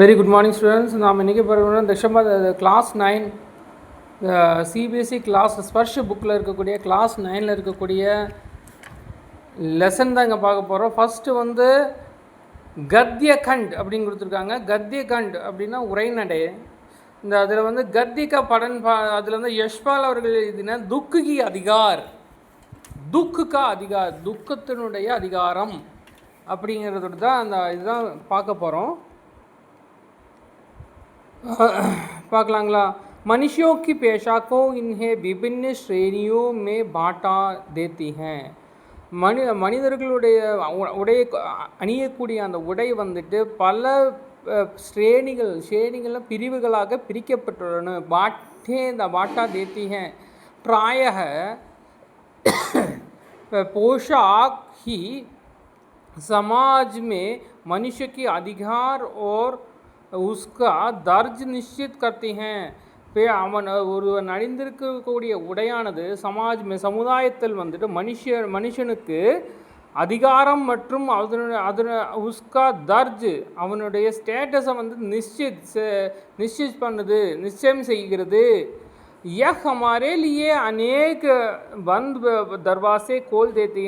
Very good morning students நாம் இன்றைக்கி பார்க்கணும் December class nine CBSE class Sparsh புக்கில் இருக்கக்கூடிய கிளாஸ் நைனில் இருக்கக்கூடிய லெசன் தான் இங்கே பார்க்க போகிறோம் ஃபஸ்ட்டு வந்து கத்திய கண்ட் அப்படின்னு கொடுத்துருக்காங்க. கத்திய கண்ட் அப்படின்னா உரைநடை. இந்த அதில் வந்து கத்திக படன் பா அதில் வந்து யஷ்பால் அவர்கள் எழுதின துக்குகி அதிகார். துக்குக்கா அதிகார் துக்கத்தினுடைய அதிகாரம் அப்படிங்கிறது தான் அந்த இதுதான் பார்க்க போகிறோம் பார்க்கலாங்களா मनुष्यों की पेशा को इन्हें विभिन्न श्रेणियों में बांटा देती हैं மனி மனிதர்களுடைய உ- உடை அணியக்கூடிய அந்த உடை வந்துட்டு பல அஹ், ஸ்ரேணிகள் ஸ்ரேணிகள் பிரிவுகளாக பிரிக்கப்பட்டுள்ளன பாட்டே இந்த பாட்டா தேத்தி हैं प्रायः पोशाक ही समाज में मनुष्य की अधिकार और உஸ்கா தர்ஜ் நிஷித் கர்த்தி பே அவன் ஒருவன் அணிந்திருக்கக்கூடிய உடையானது சமாஜ் சமுதாயத்தில் வந்துட்டு மனுஷ மனுஷனுக்கு அதிகாரம் மற்றும் அதனுடைய அதன உஸ்கா தர்ஜ் அவனுடைய ஸ்டேட்டஸை வந்து நிச்சயித் நிச்சயிச் பண்ணுது நிச்சயம் செய்கிறது. यह हमारे लिए अनेक बंद दरवाजे खोल देती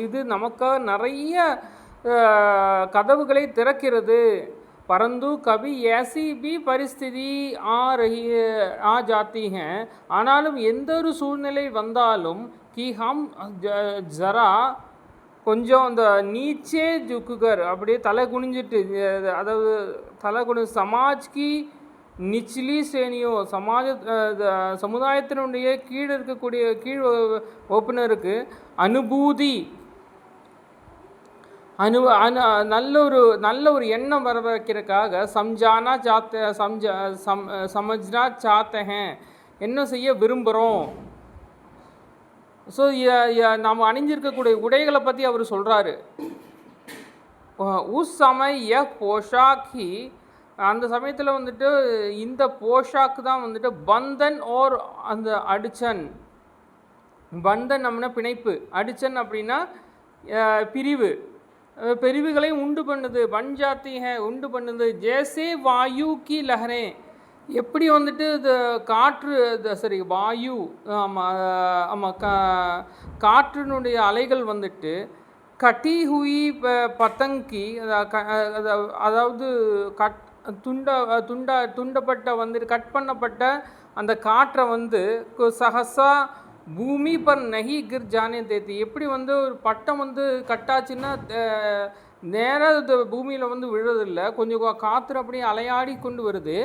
இது நமக்காக நிறைய கதவுகளை திறக்கிறது. परंतु कभी ऐसी भी परिस्थिति आ रही आ जाती हैं ஆனாலும் எந்த ஒரு சூழ்நிலை வந்தாலும் कि हम ज- जरा கொஞ்சம் அந்த நீச்சே ஜுக்குகர் அப்படியே தலை குனிஞ்சிட்டு அஹ் அதாவது தலை குனி சமாஜ்கி நிச்லி ஸ்ரேணியோ சமாஜ அஹ் த- சமுதாயத்தினுடைய கீழ் இருக்கக்கூடிய கீழ் வ- வகுப்பினருக்கு அனுபூதி அனு அனு நல்ல ஒரு நல்ல ஒரு எண்ணம் வர வைக்கிறதுக்காக சம்ஜானா சாத்த சம்ஜா சம் சமஜ்னா சாத்தஹேன் என்ன செய்ய விரும்புகிறோம் ஸோ நாம் அணிஞ்சிருக்கக்கூடிய உடைகளை பற்றி அவர் சொல்கிறாரு உஸ் சமய போஷாக்கி அந்த சமயத்தில் வந்துட்டு இந்த போஷாக்கு தான் வந்துட்டு பந்தன் ஓர் அந்த அடிச்சன். பந்தன் நம்மனா பிணைப்பு. அடிச்சன் அப்படின்னா பிரிவு. பிரிவுகளை உண்டு பண்ணுது. பஞ்சாத்திக ஹே உண்டு பண்ணுது. ஜேசே வாயு கி லஹரே. எப்படி வந்துட்டு இது காற்று இது சரி வாயு ஆமாம் ஆமாம் கா காற்றினுடைய அலைகள் வந்துட்டு கட்டி ஹுயி ப- பத்தங்கி அதாவது கட் துண்ட துண்ட துண்டப்பட்ட வந்துட்டு கட் பண்ணப்பட்ட அந்த காற்றை வந்து கு- சஹசா பூமி பர் நகி கிர் ஜானே தேதி எப்படி வந்து ஒரு பட்டம் வந்து கட்டாச்சுன்னா நேராக பூமியில் வந்து விழுறதில்ல. கொஞ்சம் காற்று அப்படியே அலையாடி கொண்டு வருது.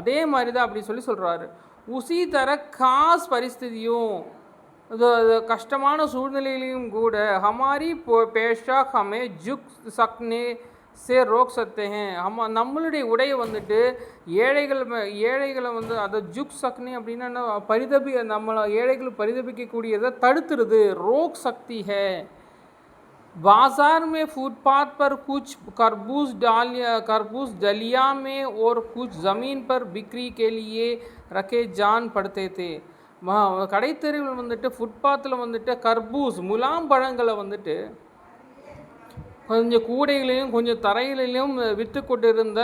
அதே மாதிரி தான் அப்படி சொல்லி சொல்கிறாரு உசி தர காஸ் பரிஸ்திதியும் கஷ்டமான சூழ்நிலையிலையும் கூட ஹமாரி போ பேஷா ஹமே ஜுக் சக்னே சே ரோக் சக்தே ஹேன் ஹம நம்மளுடைய உடையை வந்துட்டு ஏழைகள் ம- ஏழைகளை வந்து அதை ஜுக் சக்னே அப்படின்னா என்ன? பரிதபி நம்மளை ஏழைகள் பரிதபிக்கக்கூடியதை தடுத்துருது ரோக் சக்தி ஹே बाजार में फुटपाथ पर कुछ खरबूज डालिया खरबूज डलिया में और कुछ ज़मीन पर बिक्री के लिए रखे जान पड़ते थे ம- கடைத்தெருவில் வந்துட்டு ஃபுட்பாத்தில் வந்துட்டு கர்பூஸ் முலாம் பழங்களை வந்துட்டு கொஞ்சம் கூடைகளிலும் கொஞ்சம் தரைகளிலும் விற்று கொண்டிருந்த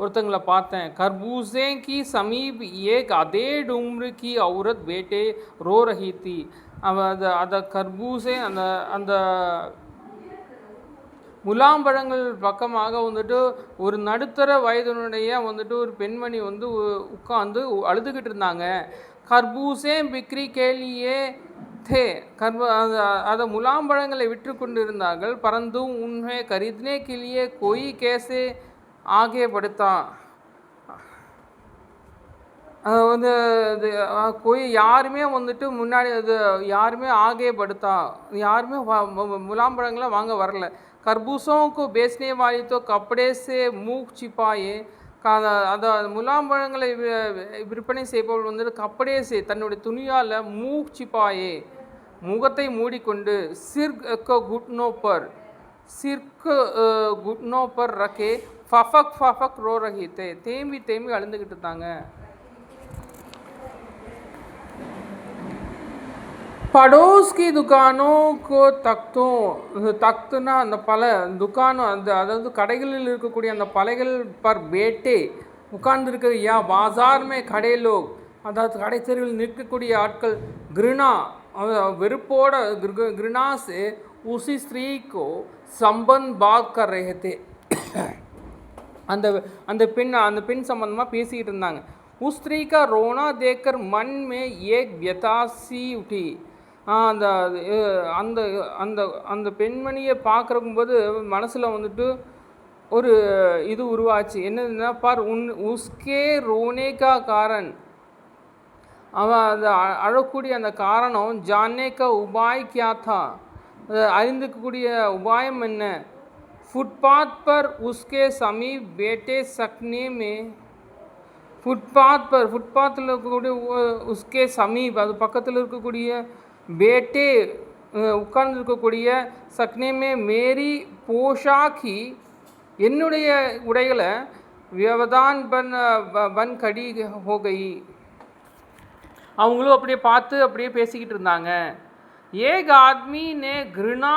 ஒருத்தங்களை பார்த்தேன். கர்பூசே கி சமீப் ஏக் அதே டும்ரு கி அவுரத் வேட்டே ரோ ரஹி தி அந்த அந்த கர்பூசே அந்த அந்த முலாம்பழங்கள் பக்கமாக வந்துட்டு ஒரு நடுத்தர வயதினுடைய வந்துட்டு ஒரு பெண்மணி வந்து உட்காந்து அழுதுகிட்டு இருந்தாங்க. கர்பூசே பிக்ரி கேலியே தே கர்வ அதை முலாம்பழங்களை விற்று கொண்டிருந்தார்கள் பரந்தும் உண்மை கரித்னே கிளியே கொய் கேசே ஆகே படுத்தா. வந்து இது கொய் யாருமே வந்துட்டு முன்னாடி இது யாருமே ஆகே படுத்தா. யாருமே முலாம்பழங்களை வாங்க வரல. கர்பூசோக்கு பேசினே வாலித்தோ கப்படேசே மூக் சிப்பாயே. அந்த முலாம்பழங்களை பழங்களை விற்பனை செய்பவள் வந்துட்டு அப்படியே செய் தன்னுடைய துணியால் மூச்சிப்பாயே முகத்தை மூடிக்கொண்டு சிர்க் குட்னோ பர் சிர்க் குட்னோ பர் ஃபஃபக் ஃபஃபக் ரோ ரஹித்தே தேம்பி தேம்பி அழுந்துக்கிட்டு இருந்தாங்க. પડોશ કી துக்கானோ கோ தக்தும் தக்துனா அந்த பல துக்கானோ அந்த அதாவது கடைகளில் இருக்கக்கூடிய அந்த பலைகள் பர் பேட்டே உட்கார்ந்துருக்க யா பாசார்மே கடையிலோ அதாவது கடை தெருவில் நிற்கக்கூடிய ஆட்கள் கிருணா வெறுப்போட கிருணா சே உசி ஸ்திரீக்கோ சம்பந்த் பாத் கர் ரேகத்தே அந்த அந்த பெண் அந்த பெண் சம்பந்தமாக பேசிக்கிட்டு இருந்தாங்க. உஸ் ஸ்திரீ கா ரோனா தேக்கர் மண் மே ஏக் வியதாசி உட்டி. அந்த அந்த அந்த அந்த பெண்மணியை பார்க்குறக்கும்போது மனசில் வந்துட்டு ஒரு இது உருவாச்சு. என்னதுன்னா பார் உன் உஸ்கே ரோனேகா காரன். அவன் அந்த அழக்கூடிய அந்த காரணம் ஜானேகா உபாய் கியா தா. அறிந்துக்கக்கூடிய உபாயம் என்ன? ஃபுட்பாத் பர் உஸ்கே சமீப் பேட்டே சக்னே மே. ஃபுட்பாத் பர் ஃபுட்பாத்தில் இருக்கக்கூடிய உஸ்கே சமீப். அது பக்கத்தில் இருக்கக்கூடிய பேட்டே உட்கார்ந்துருக்கக்கூடிய சக்னேமே மேரி போஷாக்கி என்னுடைய உடைகளை வியவதான் பன் பன் கடி ஹோகை. அவங்களும் அப்படியே பார்த்து அப்படியே பேசிக்கிட்டு இருந்தாங்க. ஏக் ஆத்மி நே கிருணா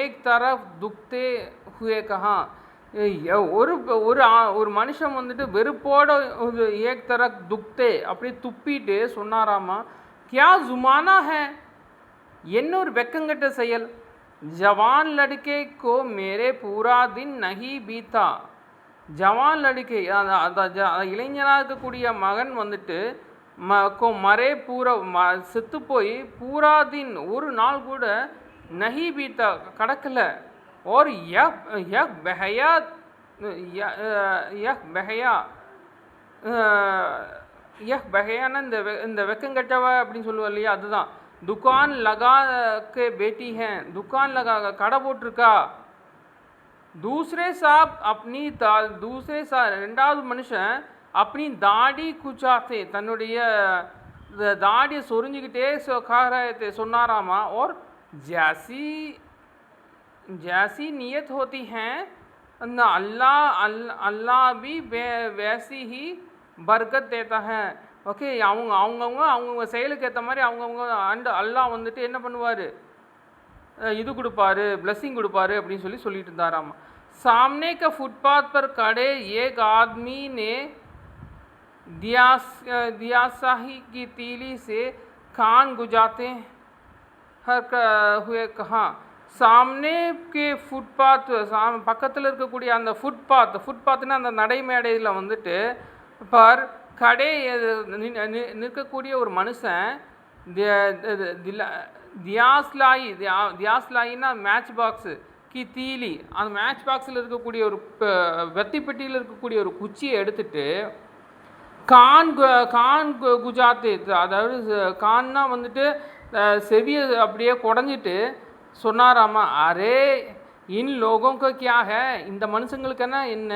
ஏக் தரஃப் துக்தே ஹுயே கஹா. ஒரு ஒரு ஒரு மனுஷன் வந்துட்டு வெறுப்போட ஏக் தர துக்தே அப்படியே துப்பிட்டு சொன்னாராமா கியா ஜுமானா ஹே என்ன ஒரு வெக்கங்கட்ட செயல் ஜவான் லடுக்கே கோ மேரே பூரா தின் நஹி பீத்தா ஜவான் லடுக்கே அந்த அந்த ஜ- இளைஞனாக இருக்கக்கூடிய மகன் வந்துட்டு ம கோ மரே பூரா ம செத்து போய் பூரா தின் ஒரு நாள் கூட நஹி பீத்தா கடக்கல और यह यह बहया यह यह बहया யஹ் பஹையான இந்த வெ இந்த வெக்கங்கட்டவ அப்படின்னு சொல்லுவோம் இல்லையா அதுதான் துக்கான் லகா கே பேட்டி ஹேன் துக்கான் லகா கடை போட்டிருக்கா दूसरे साहब अपनी दा दूसरे सा ரெண்டாவது மனுஷன் அப்படி தாடி குச்சாத்தே தன்னுடைய இந்த தாடியை சொரிஞ்சுக்கிட்டே சொ காராயத்தை சொன்னாராமா और जैसी जैसी नियत होती हैं न अल्लाह अल्लाह अल्लाह भी वे- वैसी ही பர்கத் தேத்தாக ஓகே அவங்க அவங்கவுங்க அவங்கவுங்க செயலுக்கு ஏற்ற மாதிரி அவங்கவுங்க அண்டு அல்லாஹ் வந்துட்டு என்ன பண்ணுவார்? இது கொடுப்பாரு பிளஸ்ஸிங் கொடுப்பாரு அப்படின்னு சொல்லி சொல்லிட்டு இருந்தாராம். सामने का फुटपाथ पर खड़े एक आदमी ने दियास दियासाही की तीली से कान गुजाते हर हुए कहा சாம்னே கே ஃபுட்பாத் சா பக்கத்தில் இருக்கக்கூடிய அந்த ஃபுட்பாத் ஃபுட்பாத்னா அந்த நடைமேடையில் வந்துட்டு பார் கடை நி- நி- நிற்கக்கூடிய ஒரு மனுஷன் தியாஸ்லாயி தியா- தியாஸ்லாயின்னா மேட்ச் பாக்ஸு கி தீலி. அந்த மேட்ச் பாக்ஸில் இருக்கக்கூடிய ஒரு வெத்தி பெட்டியில் இருக்கக்கூடிய ஒரு குச்சியை எடுத்துட்டு கான் கு- கான் கு- குஜாத்து அதாவது கான்னா வந்துட்டு செவியை அப்படியே குடஞ்சிட்டு சொன்னாராமா அரே இன் லோகோங்க கியாக? இந்த மனுஷங்களுக்கென்ன என்ன?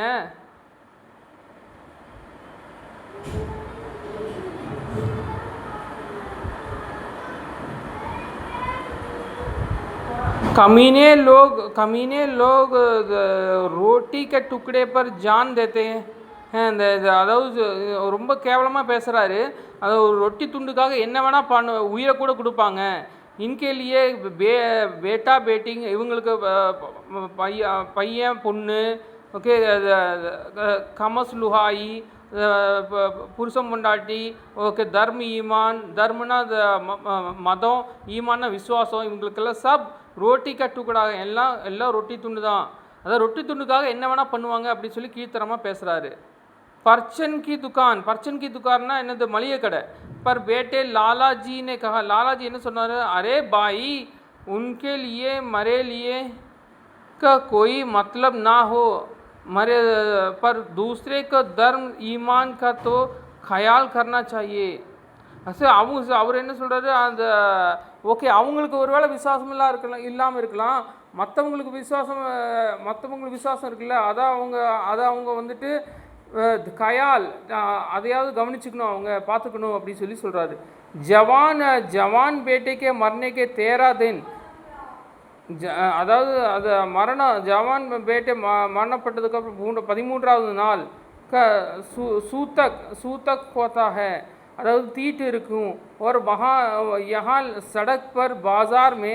कमीने लोग कमीने लोग अ, रोटी के टुकड़े पर जान देते हैं அஹ் இந்த இது அதாவது அஹ் ரொம்ப கேவலமாக பேசுகிறாரு அதாவது ஒரு ரொட்டி துண்டுக்காக என்ன வேணால் பண்ண உயிரை கூட கொடுப்பாங்க இன்கேலியே பே பேட்டா பேட்டிங் இவங்களுக்கு அஹ், ப- பையன் பையன் பொண்ணு ஓகே கமஸ் லுஹாயி புருஷம் பொண்டாட்டி ஓகே தர்ம ஈமான் தர்மனா மதம் ஈமான விசுவாசம் இவங்களுக்கெல்லாம் சப் ரோட்டி கட்டுக்கூடாக எல்லாம் எல்லாம் ரொட்டி துண்டு தான். அதாவது ரொட்டி துண்டுக்காக என்ன வேணால் பண்ணுவாங்க அப்படின்னு சொல்லி கீழ்த்தரமாக பேசுகிறாரு பர்ச்சன் की துக்கான் परचन की दुकान என்னது? மளிகை கடை பர் பேட்டே लाला जी ने என்ன சொன்னார்? அரே भाई उनके लिए मरे लिए का कोई मतलब ना मरे पर दूसरे का धर्म ईमान का तो ख्याल करना चाहिए அசு அவங்க அவர் என்ன சொல்கிறாரு அந்த ஓகே அவங்களுக்கு ஒருவேளை விசுவாசம் இல்லா இருக்கலாம் இல்லாமல் இருக்கலாம் மற்றவங்களுக்கு விசுவாசம் மற்றவங்களுக்கு விசுவாசம் இருக்குல்ல அதை அவங்க அதை அவங்க வந்துட்டு அஹ், கயால் அஹ், அதையாவது கவனிச்சுக்கணும் அவங்க பார்த்துக்கணும் அப்படின்னு சொல்லி சொல்கிறாரு ஜவான் ஜவான் பேட்டைக்கே மர்னேக்கே தேரா தின் ஜ அதாவது அது மரணம் ஜவான் பேட்டை ம மரணப்பட்டதுக்கப்புறம் மூன்று பதிமூன்றாவது நாள் க சூ சூத்தக் சூத்தக் கோத்தாக அதாவது தீட்டு இருக்கும். ஒரு மகா யஹால் சடக் பர் பாசார் மே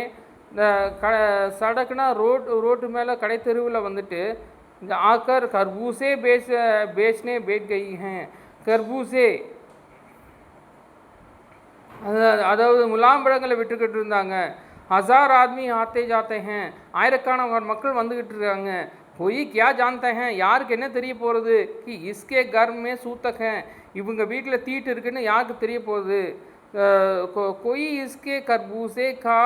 இந்த க சடக்குனா ரோட் ரோட்டு மேலே கடை தெருவில் வந்துட்டு இந்த ஆக்கர் கர்பூசே பேச பேச்னே பேட் கை ஹேன் கர்பூசே. அதாவது முலாம்பழங்களை விட்டுக்கிட்டு இருந்தாங்க. ஹசார் ஆத்மி ஆத்தே ஜாத்தே ஹேன் ஆயிரக்கணக்கான மக்கள் வந்துக்கிட்டு இருக்காங்க போய் கியா ஜான்தே ஹேன் யாருக்கு என்ன தெரிய போகிறது கி இஸ்கே கர்மே சூத்தக் ஹேன் இவங்க வீட்டில் தீட்டு இருக்குன்னு யாருக்கு தெரிய போகுது அஹ் को- कोई इसके खरबूजे खा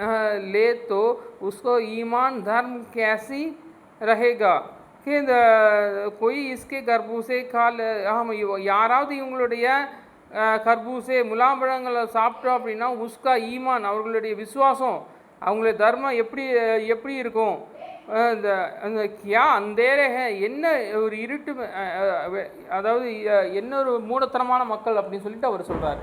अह, ले तो उसको ईमान धर्म कैसी रहेगा कि இந்த कोई इसके खरबूजे खा ले- ஆமா, இவ- யாராவது இவங்களுடைய அஹ், கர்பூசே முலாம்பழங்களை சாப்பிட்டோம் அப்படின்னா உஸ்கா ஈமான் அவர்களுடைய விசுவாசம் அவங்களுடைய தர்மம் எப்படி எப்படி இருக்கும்? இந்த அந்த கியா அந்த என்ன ஒரு இருட்டு அதாவது என்ன ஒரு மூடத்தனமான மக்கள் அப்படின்னு சொல்லிட்டு அவர் சொல்கிறார்